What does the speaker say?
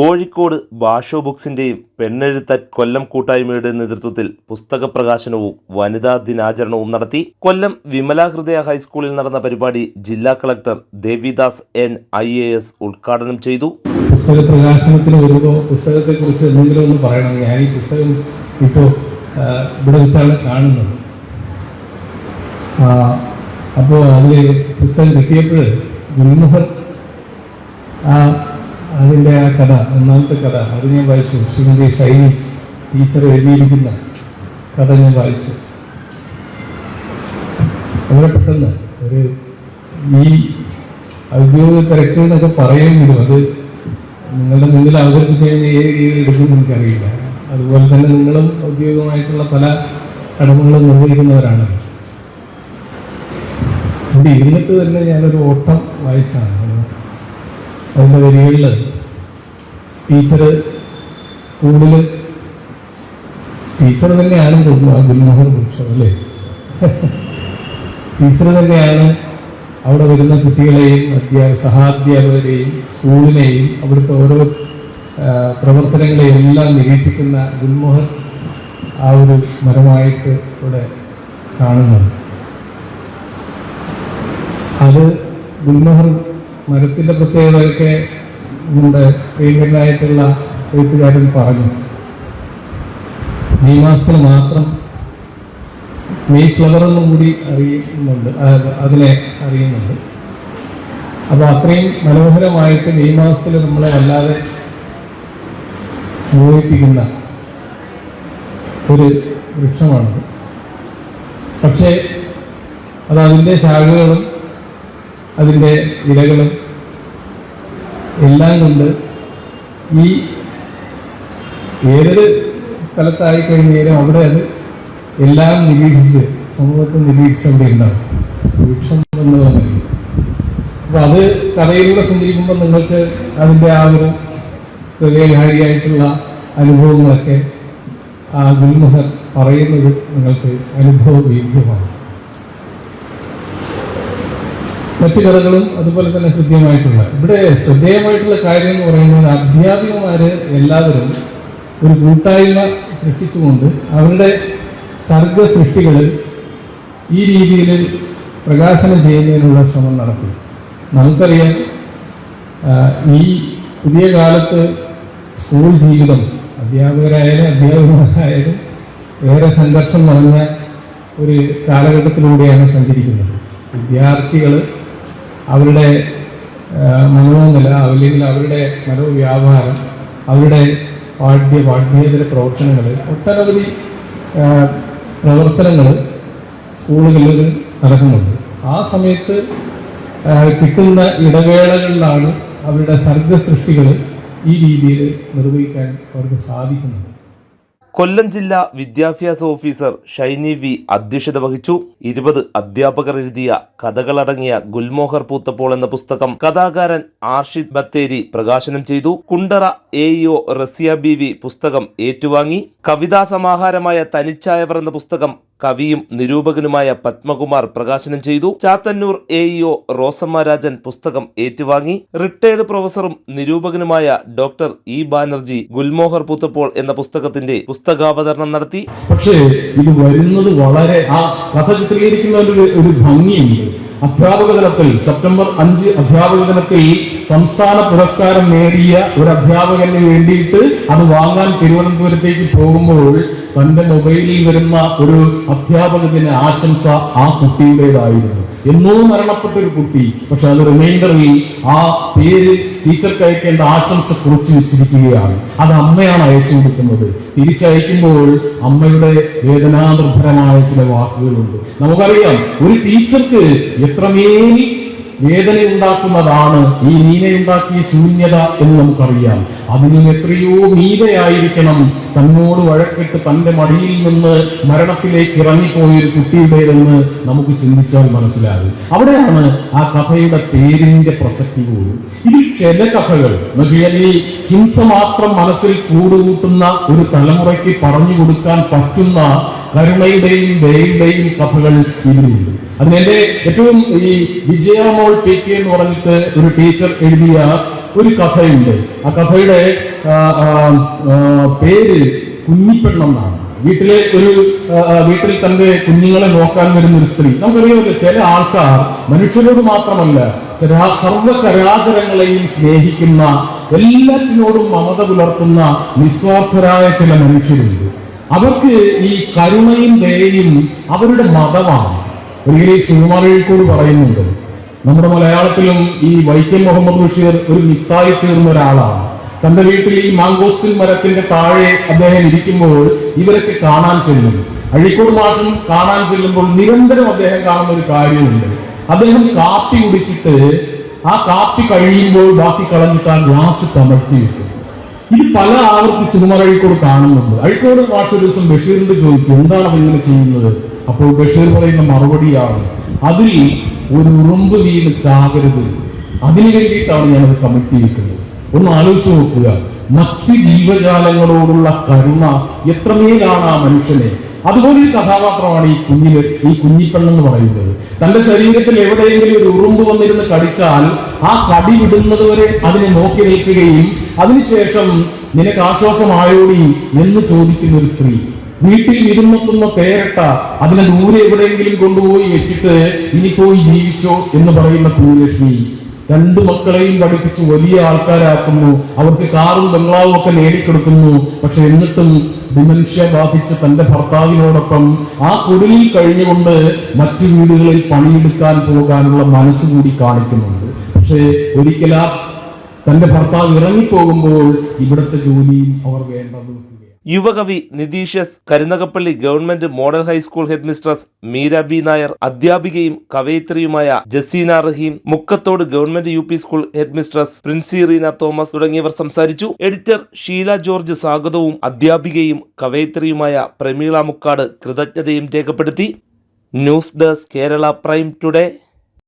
കോഴിക്കോട് ഭാഷോ ബുക്സിന്റെയും പെണ്ണെഴുത്ത കൊല്ലം കൂട്ടായ്മയുടെ നേതൃത്വത്തിൽ പുസ്തക പ്രകാശനവും വനിതാ ദിനാചരണവും നടത്തി. കൊല്ലം വിമല ഹൃദയ ഹൈസ്കൂളിൽ നടന്ന പരിപാടി ജില്ലാ collector Devidas N I A S ഉദ്ഘാടനം ചെയ്തു. പുസ്തക പ്രകാശനത്തിന് വരുമ്പോൾ പുസ്തകത്തെക്കുറിച്ച് എന്തെങ്കിലും ഒന്ന് പറയണം ഞാൻ ഈ പുസ്തകം ഇപ്പോൾ ഇവിടെ വെച്ചാണ് കാണുന്നത്. അപ്പോൾ അതിൽ പുസ്തകം കിട്ടിയപ്പോൾ ആ അതിന്റെ ആ കഥ ഒന്നാമത്തെ കഥ അത് ഞാൻ വായിച്ചു. ശ്രീമതി ഷൈനി ടീച്ചർ എഴുതിയിരിക്കുന്ന കഥ ഞാൻ വായിച്ചു. വളരെ പെട്ടെന്ന് ഒരു ഈ ഔദ്യോഗിക തിരക്ക് എന്നൊക്കെ പറയുമെങ്കിലും അത് നിങ്ങളുടെ മുന്നിൽ അവതരിപ്പിച്ച് കഴിഞ്ഞാൽ ഏത് രീതിയിൽ എടുക്കുമെന്ന് എനിക്കറിയില്ല. അതുപോലെ തന്നെ നിങ്ങളും ഔദ്യോഗികമായിട്ടുള്ള പല കടമകളും നിർവഹിക്കുന്നവരാണ്. ഇവിടെ ഇരുന്നിട്ട് തന്നെ ഞാനൊരു ഓട്ടം വായിച്ചാണ് അതിന്റെ വരികളിൽ ടീച്ചർ സ്കൂളിൽ ടീച്ചർ തന്നെയാണ് തോന്നുന്നു ആ ഗുരുമോഹൻ വൃക്ഷം അല്ലേ? ടീച്ചർ തന്നെയാണ് അവിടെ വരുന്ന കുട്ടികളെയും അധ്യാപക സഹാധ്യാപകരെയും സ്കൂളിനെയും അവിടുത്തെ ഓരോ പ്രവർത്തനങ്ങളെയും എല്ലാം നിരീക്ഷിക്കുന്ന ഗുൽമോഹർ ആ ഒരു മരമായിട്ട് ഇവിടെ കാണുന്നത്. അത് ഗുൽമോഹർ മരത്തിന്റെ പ്രത്യേകതയൊക്കെ നമ്മുടെ പ്രിയങ്കരനായിട്ടുള്ള എഴുത്തുകാരൻ പറഞ്ഞു മെയ് മാസത്തിൽ മാത്രം മെയ് ഫ്ലവർ എന്നും കൂടി അറിയുന്നുണ്ട്. അതിനെ അറിയുന്നുണ്ട്. അപ്പോൾ അത്രയും മനോഹരമായിട്ട് മെയ് മാസത്തിൽ നമ്മളെ വല്ലാതെ മോഹിപ്പിക്കുന്ന ഒരു വൃക്ഷമാണത്. പക്ഷേ അത് അതിന്റെ ശാഖകളും അതിന്റെ ഇലകളും എല്ലാം കൊണ്ട് ഈ ഏതൊരു സ്ഥലത്തായി കഴിഞ്ഞാലും അവിടെ അത് എല്ലാം നിരീക്ഷിച്ച് സമൂഹത്തെ നിരീക്ഷിച്ച് അവിടെ എന്ന് പറഞ്ഞു അപ്പൊ അത് കഥയിലൂടെ സഞ്ചരിക്കുമ്പോൾ നിങ്ങൾക്ക് അതിന്റെ ആ ഒരു ഹൃദയകാരിയായിട്ടുള്ള അനുഭവങ്ങളൊക്കെ ആ ഗുൽമുഹർ പറയുന്നത് നിങ്ങൾക്ക് അനുഭവ അനുഭവവേദ്യമാണ് മറ്റു കഥകളും അതുപോലെ തന്നെ ഹൃദ്യമായിട്ടുള്ള. ഇവിടെ ശ്രദ്ധേയമായിട്ടുള്ള കാര്യം എന്ന് പറയുന്നത് അധ്യാപികമാര് എല്ലാവരും ഒരു കൂട്ടായ്മ സൃഷ്ടിച്ചുകൊണ്ട് അവരുടെ സർഗ സൃഷ്ടികൾ ഈ രീതിയിൽ പ്രകാശനം ചെയ്യുന്നതിനുള്ള ശ്രമം നടത്തി. നമുക്കറിയാം ഈ പുതിയ കാലത്ത് സ്കൂൾ ജീവിതം അധ്യാപകരായാലും അധ്യാപകരായാലും ഏറെ സംഘർഷം നിറഞ്ഞ ഒരു കാലഘട്ടത്തിലൂടെയാണ് സഞ്ചരിക്കുന്നത്. വിദ്യാർത്ഥികൾ അവരുടെ മനോനില അല്ലെങ്കിൽ അവരുടെ മനോവ്യാപാരം അവരുടെ പാഠ്യ പാഠ്യേതര പ്രവർത്തനങ്ങൾ ഒട്ടനവധി പ്രവർത്തനങ്ങൾ സ്കൂളുകളിൽ നടക്കുന്നുണ്ട്. ആ സമയത്ത് കിട്ടുന്ന ഇടവേളകളിലാണ് അവരുടെ സർഗസൃഷ്ടികൾ ഈ രീതിയിൽ നിർവഹിക്കാൻ അവർക്ക് സാധിക്കുന്നത്. കൊല്ലം ജില്ലാ വിദ്യാഭ്യാസ ഓഫീസർ ഷൈനി വി അധ്യക്ഷത വഹിച്ചു. ഇരുപത് അധ്യാപകർ എഴുതിയ കഥകളടങ്ങിയ ഗുൽമോഹർ പൂത്തപ്പോൾ എന്ന പുസ്തകം കഥാകാരൻ ആർഷിദ് ബത്തേരി പ്രകാശനം ചെയ്തു. Kundara A O Rasiya B V പുസ്തകം ഏറ്റുവാങ്ങി. കവിതാ സമാഹാരമായ തനിച്ചായവർ എന്ന പുസ്തകം കവിയും നിരൂപകനുമായ പത്മകുമാർ പ്രകാശനം ചെയ്തു. Chathannoor A E O Rosamma Rajan പുസ്തകം ഏറ്റുവാങ്ങി. റിട്ടയർഡ് പ്രൊഫസറും നിരൂപകനുമായ ഡോക്ടർ ഇ ബാനർജി ഗുൽമോഹർ പൂത്തപ്പോൾ എന്ന പുസ്തകത്തിന്റെ പുസ്തകാവതരണം നടത്തി. പക്ഷേ ഇത് വരുന്നത് വളരെ ആ കഥ ചിത്രീകരിക്കുന്ന ഒരു ഭംഗിയുണ്ട്. അധ്യാപക തലത്തിൽ സെപ്റ്റംബർ അഞ്ച് അധ്യാപക ദിനത്തിൽ സംസ്ഥാന പുരസ്കാരം നേടിയ ഒരു അധ്യാപകന് വേണ്ടിയിട്ട് അത് വാങ്ങാൻ തിരുവനന്തപുരത്തേക്ക് പോകുമ്പോൾ തന്റെ മൊബൈലിൽ വരുന്ന ഒരു അധ്യാപകത്തിന് ആശംസ ആ കുട്ടിയുടേതായിരുന്നു. എന്നോ മരണപ്പെട്ട ഒരു കുട്ടി. പക്ഷെ അത് റിമൈൻഡറിൽ ആ പേര് ടീച്ചർക്ക് അയക്കേണ്ട ആശംസ കുറിച്ച് വെച്ചിരിക്കുകയാണ്. അത് അമ്മയാണ് അയച്ചു കൊടുക്കുന്നത്. തിരിച്ചയക്കുമ്പോൾ അമ്മയുടെ വേദനാനിർഭരമായ ചില വാക്കുകളുണ്ട്. നമുക്കറിയാം ഒരു ടീച്ചർക്ക് എത്രമേൽ വേദന ഉണ്ടാക്കുന്നതാണ് ഈ നീനയുണ്ടാക്കിയ ശൂന്യത എന്ന് നമുക്കറിയാം. അതിന് എത്രയോ നീതയായിരിക്കണം തന്നോട് വഴക്കിട്ട് തന്റെ മടിയിൽ നിന്ന് മരണത്തിലേക്ക് ഇറങ്ങിപ്പോയ ഒരു കുട്ടിയുടേതെന്ന് നമുക്ക് ചിന്തിച്ചാൽ മനസ്സിലാകും. അവിടെയാണ് ആ കഥയുടെ പേരിന്റെ പ്രസക്തി പോലും. ഇതിൽ ചില കഥകൾ. ഈ ഹിംസ മാത്രം മനസ്സിൽ കൂടുകൂട്ടുന്ന ഒരു തലമുറയ്ക്ക് പറഞ്ഞു കൊടുക്കാൻ പറ്റുന്ന കരുണയുടെയും ദയയുടെയും കഥകൾ ഇതിലുണ്ട് അതിനെന്റെ ഏറ്റവും ഈ വിജയമോൾ പി കെ എന്ന് പറഞ്ഞിട്ട് ഒരു ടീച്ചർ എഴുതിയ ഒരു കഥയുണ്ട്. ആ കഥയുടെ പേര് കുഞ്ഞിപ്പെണ്ണെന്നാണ്. വീട്ടിലെ ഒരു വീട്ടിൽ തന്റെ കുഞ്ഞുങ്ങളെ നോക്കാൻ വരുന്ന ഒരു സ്ത്രീ. നമുക്കറിയാമല്ലോ ചില ആൾക്കാർ മനുഷ്യരോട് മാത്രമല്ല സർവചരാചരങ്ങളെയും സ്നേഹിക്കുന്ന എല്ലാറ്റിനോടും മമത പുലർത്തുന്ന നിസ്വാർത്ഥരായ ചില മനുഷ്യരുണ്ട്. അവർക്ക് ഈ കരുണയും ദയയും അവരുടെ മതമാണ്. ഒരിക്കലും ഈ സുകുമാരഴിക്കോട് പറയുന്നുണ്ട്. നമ്മുടെ മലയാളത്തിലും ഈ വൈക്കം മുഹമ്മദ് ബഷീർ ഒരു മിത്തായി തീർന്ന ഒരാളാണ്. തന്റെ വീട്ടിൽ ഈ മാങ്കോസ്റ്റിൻ മരത്തിന്റെ താഴെ അദ്ദേഹം ഇരിക്കുമ്പോൾ ഇവരൊക്കെ കാണാൻ ചെല്ലും. അഴീക്കോട് മാസം കാണാൻ ചെല്ലുമ്പോൾ നിരന്തരം അദ്ദേഹം കാണുന്ന ഒരു കാര്യമുണ്ട്. അദ്ദേഹം കാപ്പി കുടിച്ചിട്ട് ആ കാപ്പി കഴിയുമ്പോൾ ബാക്കി കളഞ്ഞിട്ട് ആ ഗ്ലാസ് തമർത്തി വെക്കും. ഇത് പല ആവർത്തി സിനിമ അഴീക്കോട് കാണുന്നുണ്ട്. അഴീക്കോട് ഒരു ദിവസം ബഷീറിന്റെ ചോദിക്കും എന്താണ് അതിങ്ങനെ ചെയ്യുന്നത്? അപ്പോൾ ബഷീർ പറയുന്ന മറുപടിയാണ് അതിൽ ഒരു ഉറുമ്പ് വീണ് ചാകരുത്. അതിനു വേണ്ടിയിട്ടാണ് ഞാനത് കമ്മിറ്റ് ചെയ്തിരിക്കുന്നത് ഒന്ന് ആലോചിച്ച് നോക്കുക. മറ്റ് ജീവജാലങ്ങളോടുള്ള കരുണ എത്രമേലാണ് ആ മനുഷ്യനെ അതുപോലെ ഒരു കഥാപാത്രമാണ് ഈ കുഞ്ഞിൽ ഈ കുഞ്ഞിപ്പെണ്ണെന്ന് പറയുന്നത്. തന്റെ ശരീരത്തിൽ എവിടെയെങ്കിലും ഒരു ഉറുമ്പ് വന്നിരുന്ന് കടിച്ചാൽ ആ കടി വിടുന്നത് വരെ അതിനെ നോക്കി നിൽക്കുകയും അതിനുശേഷം നിനക്ക് ആശ്വാസമായോടി എന്ന് ചോദിക്കുന്ന ഒരു സ്ത്രീ വീട്ടിൽ ഇരുന്നെത്തുന്ന പേരട്ട അതിനെ ദൂരെ എവിടെയെങ്കിലും കൊണ്ടുപോയി വെച്ചിട്ട് ഇനി പോയി ജീവിച്ചോ എന്ന് പറയുന്ന പൂലക്ഷ്മി രണ്ടു മക്കളെയും പഠിപ്പിച്ച് വലിയ ആൾക്കാരാക്കുന്നു. അവർക്ക് കാറും ബംഗ്ലാവും ഒക്കെ നേടിക്കൊടുക്കുന്നു. പക്ഷെ എന്നിട്ടും ഡിമൻഷ്യ ബാധിച്ച തന്റെ ഭർത്താവിനോടൊപ്പം ആ കുടിലിൽ കഴിഞ്ഞുകൊണ്ട് മറ്റു വീടുകളിൽ പണിയെടുക്കാൻ പോകാനുള്ള മനസ്സ് കൂടി കാണിക്കുന്നുണ്ട്. പക്ഷേ ഒരിക്കലാ തന്റെ ഭർത്താവ് ഇറങ്ങിപ്പോകുമ്പോൾ ഇവിടുത്തെ ജോലിയും അവർ വേണ്ടെന്ന് യുവകവി നിതീഷസ് Karunagappally government model high school head mistress Meera B Nair അധ്യാപികയും കവയിത്രിയുമായ Jaseena Raheem മുക്കത്തോട് government U P school head mistress Princy Reena Thomas തുടങ്ങിയവർ സംസാരിച്ചു. എഡിറ്റർ ഷീല ജോർജ് സ്വാഗതവും അധ്യാപികയും കവയിത്രിയുമായ പ്രമീള മുക്കാട് കൃതജ്ഞതയും രേഖപ്പെടുത്തി. News desk Kerala prime today.